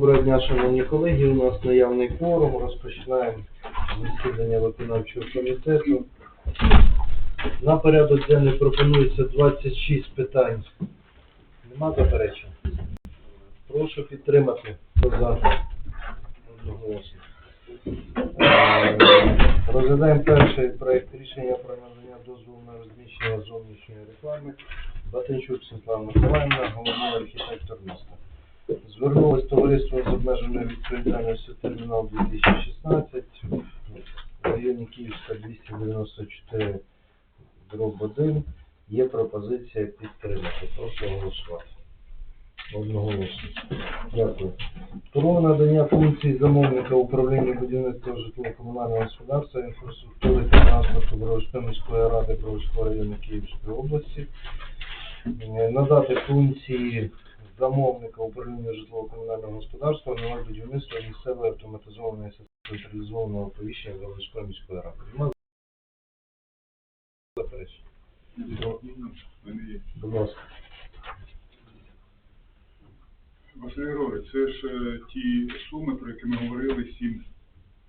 Доброго дня, шановні колеги. У нас наявний форум. Розпочинаємо засідання виконавчого комітету. На порядок денний пропонується 26 питань. Нема заперечень? Прошу підтримати. За? Одноголосно. Е, Розглядаємо перший проект рішення про надання дозволу на розміщення зовнішньої реклами. Батенчук Світлана Миколаївна, головний архітектор міста. Звернулось товариство з обмеженою відповідальністю термінал 2016 в районі Київська 294 дроб 1. Є пропозиція підтримати. Прошу голосувати. Одноголосно. Дякую. Про надання функцій замовника управління будівництва житлово-комунального господарства, інфраструктури та транспорту Бровської міської ради Бровського району Київської області. Е, Надати функції замовника управління житлово-комунального господарства на будівництво місцевої автоматизованої централізованого оповіщення Бровської міської ради. Нема заперечень? Будь ласка. Василь Григорович, це ж е, ті суми, про які ми говорили, 7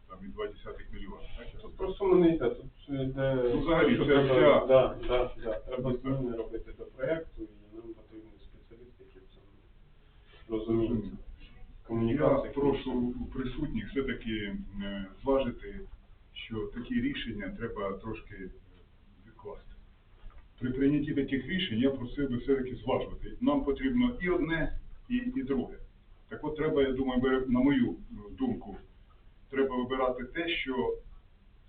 там, і 2 мільйона. Так? Тут просто мене йде, тут йде... Ну, взагалі, це вся- да, да, да, треба зміни робити до проекту, і нам потрібні спеціалісти, які в цьому розуміють. Я прошу присутніх все-таки е, зважити, що такі рішення треба трошки відкласти. При прийнятті таких рішень я просив би все-таки зважувати. Нам потрібно і одне, і, і друге. Так от треба, я думаю, на мою е, думку, треба вибирати те, що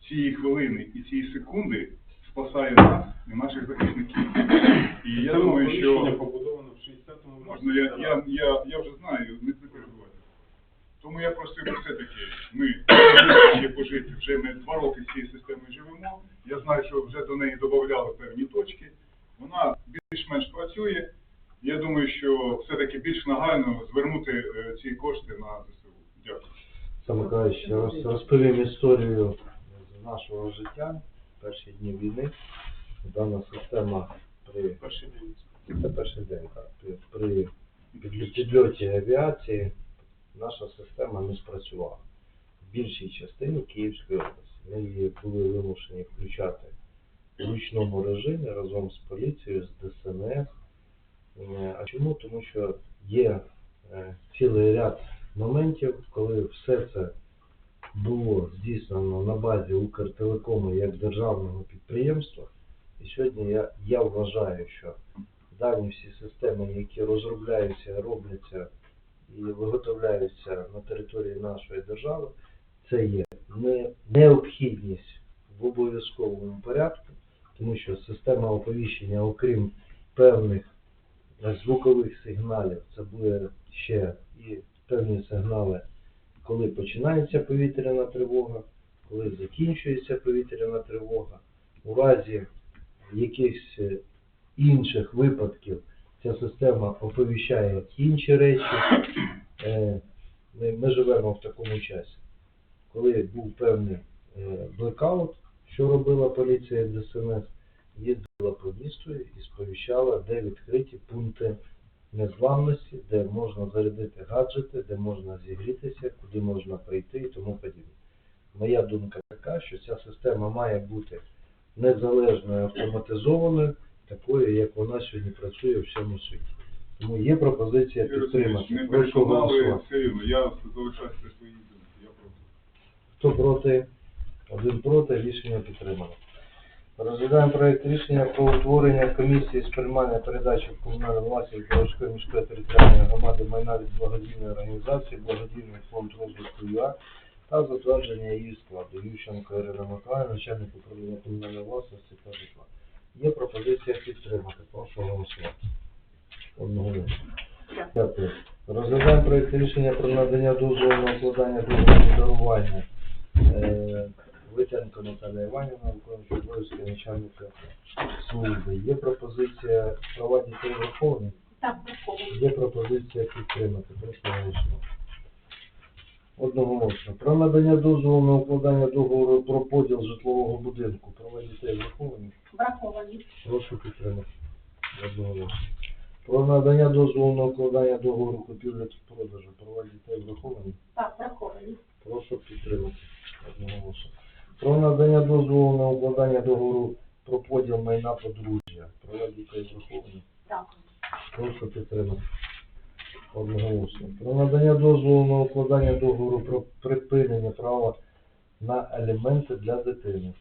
цієї хвилини і цієї секунди спасає нас і наших захисників. І я думаю, що побудована в 60-му році. Можна, я, я, я, я вже знаю, не перебувайте. Тому я просив би все-таки, ми ще пожити, вже ми два роки з цією системою живемо. Я знаю, що вже до неї додавали певні точки. Вона більш-менш працює. Я думаю, що все-таки більш нагально звернути е, ці кошти на ЗСУ. Дякую. Сам Миколаївич, я розповім історію з нашого життя. Перші дні війни. Дана система при Перший день. Це перший день. При, при підльоті авіації наша система не спрацювала. В більшій частині Київської області. Ми її були вимушені включати в ручному режимі разом з поліцією, з ДСНС. Е, А чому? Тому що є е, цілий ряд моментів, коли все це було здійснено на базі Укртелекому як державного підприємства. І сьогодні я, я вважаю, що дані всі системи, які розробляються, робляться і виготовляються на території нашої держави, це є необхідність в обов'язковому порядку, тому що система оповіщення, окрім певних звукових сигналів, це буде ще і певні сигнали, коли починається повітряна тривога, коли закінчується повітряна тривога. У разі якихось е, інших випадків ця система оповіщає інші речі. Е, Ми, живемо в такому часі. Коли був певний е, блекаут, що робила поліція ДСНС, їздила по місту і сповіщала, де відкриті пункти незламності, де можна зарядити гаджети, де можна зігрітися, куди можна прийти і тому подібне. Моя думка така, що ця система має бути незалежною, автоматизованою, такою, як вона сьогодні працює в всьому світі. Тому є пропозиція підтримати. Прошу голосувати. Я залишаюся при своїй думці. Я проти. Хто проти? Один проти, рішення підтримано. Розглядаємо проект рішення про утворення комісії з приймання передачі в комунальну власність Боровської міської територіальної громади майна від благодійної організації Благодійний фонд розвитку ЮА та затвердження її складу. Ющенко Ірина Миколаївна, начальник управління комунальної власності та житла. Є пропозиція підтримати. Прошу голосувати. Одноголосно. Дякую. Розглядаємо проект рішення про надання дозволу на укладання договору дарування. Е, Витянко Наталія Іванівна, виконуючий обов'язки начальника служби. Є пропозиція права дітей враховані? Так, враховую. Є пропозиція підтримати. Прошу голосувати. Одноголосно. Про надання дозволу на укладання договору про поділ житлового будинку. Права дітей враховані? Враховані. Прошу підтримати. Одноголосно. Про надання дозволу на укладання договору купівлі та продажу права дітей враховані. Так, враховані. Прошу підтримати. Одноголосно. Про надання дозволу на укладання договору про поділ майна подружжя. Права дітей враховані. Так. Прошу підтримати. Одноголосно. Про надання дозволу на укладання договору про припинення права на аліменти для дитини.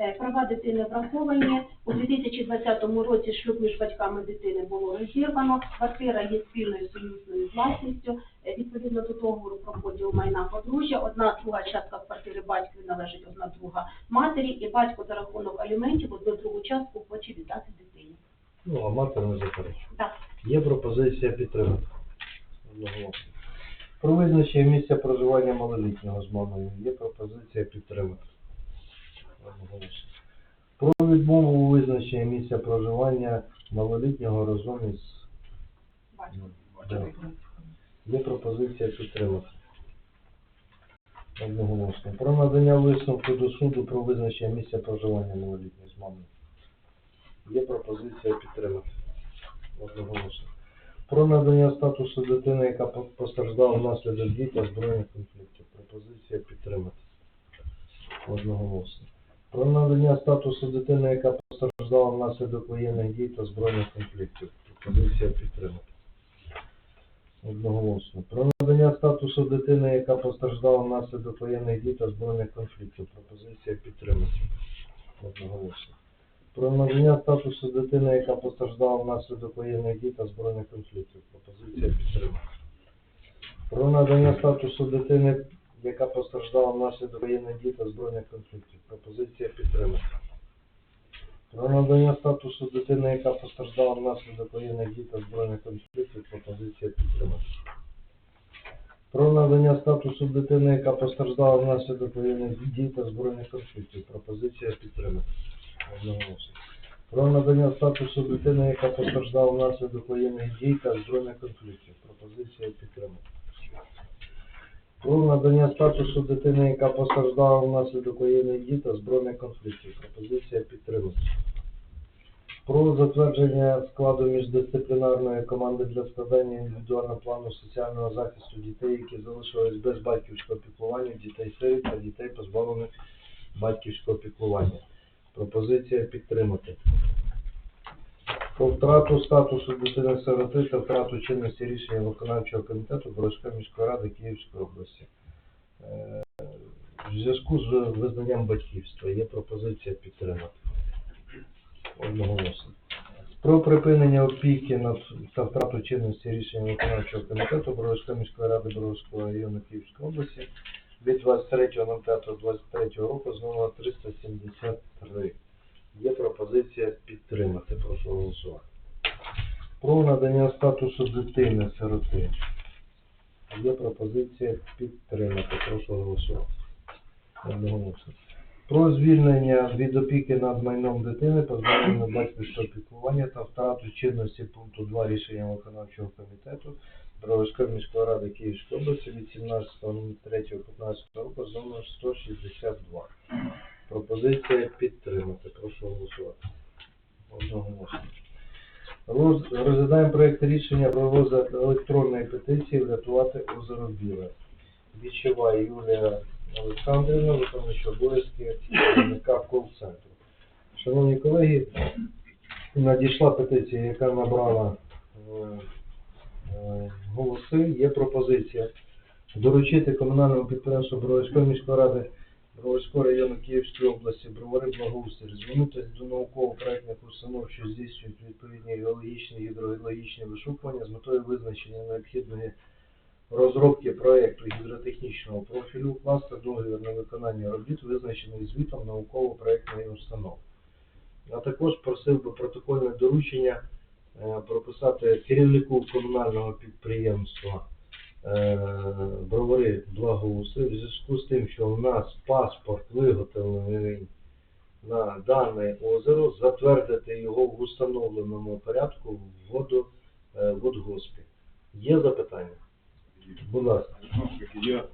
Е, Права дитини враховані. У 2020 році шлюб між батьками дитини було розірвано. Квартира є спільною союзною власністю. Е, Відповідно до договору про поділ майна подружжя, одна друга частка квартири батькові належить одна друга матері, і батько за рахунок аліментів одну другу частку хоче віддати дитині. Ну, а мати не заперечує. Так. Є пропозиція підтримати. Про визначення місця проживання малолітнього з мамою. Є пропозиція підтримати. Про відмову у визначенні місця проживання малолітнього разом із Да. Є пропозиція підтримати. Одноголосно. Про надання висновку до суду про визначення місця проживання малолітнього з мамою. Є пропозиція підтримати. Одноголосно. Про надання статусу дитини, яка постраждала внаслідок дій та збройних конфліктів. Пропозиція підтримати. Одноголосно. Про надання статусу дитини, яка постраждала внаслідок воєнних дій та збройних конфліктів. Пропозиція підтримати. Одноголосно. Про надання статусу дитини, яка постраждала внаслідок воєнних дій та збройних конфліктів. Пропозиція підтримати. Одноголосно. Про надання статусу дитини, яка постраждала внаслідок воєнних дій та збройних конфліктів. Пропозиція підтримати. Про надання статусу дитини, яка постраждала внаслідок воєнних дій та збройних конфліктів. Пропозиція підтримати. Про надання статусу дитини, яка постраждала внаслідок воєнних дій та збройних конфліктів, пропозиція підтримати. Про надання статусу дитини, яка постраждала внаслідок воєнних дій та збройних конфліктів, пропозиція підтримати. Одноголосно. Про надання статусу дитини, яка постраждала внаслідок воєнних дій та збройних конфліктів, пропозиція підтримати. Про надання статусу дитини, яка постраждала внаслідок воєнних дій та збройних конфліктів. Пропозиція підтримати. Про затвердження складу міждисциплінарної команди для складання індивідуального плану соціального захисту дітей, які залишились без батьківського піклування, дітей сиріт та дітей позбавлених батьківського піклування. Пропозиція підтримати. Про втрату статусу дитини сироти та втрату чинності рішення виконавчого комітету Боровської міської ради Київської області. Е, В зв'язку з визнанням батьківства є пропозиція підтримати. Одноголосно. Про припинення опіки над та втрату чинності рішення виконавчого комітету Боровської міської ради Боровського району Київської області від 23.05.23 року з номера 373. Є пропозиція підтримати. Прошу голосувати. Про надання статусу дитини сироти. Є пропозиція підтримати. Прошу голосувати. Одноголосно. Про звільнення від опіки над майном дитини, позбавлення батьківського піклування та втрату чинності пункту 2 рішення виконавчого комітету Броварської міської ради Київської області від 17.03.15 року з номер 162. Пропозиція підтримати. Прошу голосувати. Одноголосно. Роз- Розглядаємо проєкт рішення про розгляд електронної петиції врятувати озеро Біле. Вічева Юлія Олександрівна, виконуюча обов'язки керівника кол-центру. Шановні колеги, надійшла петиція, яка набрала е, е, голоси. Є пропозиція доручити комунальному підприємству Броварської міської ради Броварського району Київської області Бровари Благоустрій звернутися до науково-проектних установ, що здійснюють відповідні геологічні і гідрогеологічні вишукування з метою визначення необхідної розробки проекту гідротехнічного профілю, укласти договір на виконання робіт, визначений звітом науково-проектної установи. А також просив би протокольне доручення е, прописати керівнику комунального підприємства е, Бровари Благоустрій в зв'язку з тим, що у нас паспорт виготовлений на дане озеро, затвердити його в установленому порядку в воду, е. Є запитання? Будь ласка. Знову ж таки, я е,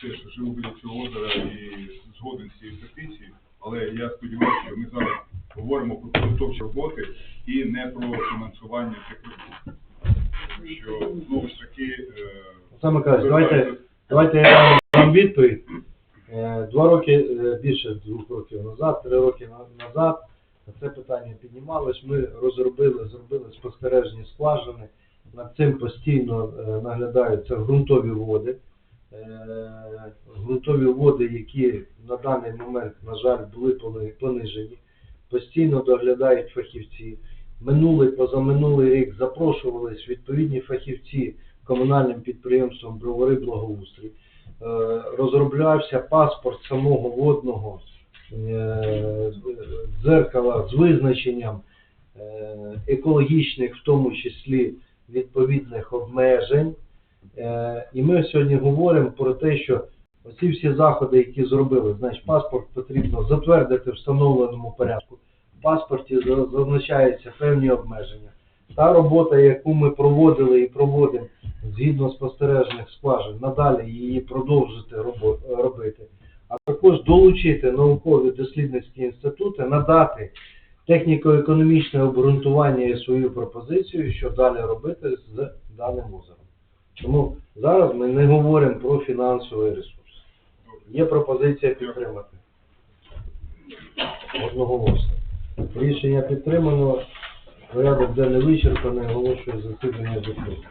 теж живу біля цього озера і згоден з цією петицією, але я сподіваюся, що ми зараз говоримо про підготовчі роботи і не про фінансування цих робіт. Що, знову ж таки, е, Олександр Миколаївич, давайте, давайте я вам дам відповідь. Е, Два роки, е, більше двох років назад, три роки на- назад це питання піднімалось. Ми розробили, зробили спостережні скважини. Над цим постійно е, наглядаються ґрунтові води. Е, Ґрунтові води, які на даний момент, на жаль, були понижені. Постійно доглядають фахівці. Минулий, позаминулий рік запрошувались відповідні фахівці комунальним підприємством Бровари Благоустрій. Е, Розроблявся паспорт самого водного е, дзеркала з визначенням е, екологічних, в тому числі відповідних обмежень. Е, І ми сьогодні говоримо про те, що оці всі заходи, які зробили, значить паспорт потрібно затвердити в встановленому порядку. В паспорті зазначаються певні обмеження. Та робота, яку ми проводили і проводимо згідно спостережних скважин, надалі її продовжити робити, а також долучити наукові дослідницькі інститути, надати техніко-економічне обґрунтування і свою пропозицію, що далі робити з даним озером. Тому зараз ми не говоримо про фінансовий ресурс. Є пропозиція підтримати. Одноголосно. Рішення підтримано. Порядок денний вичерпаний, оголошую засідання закритим.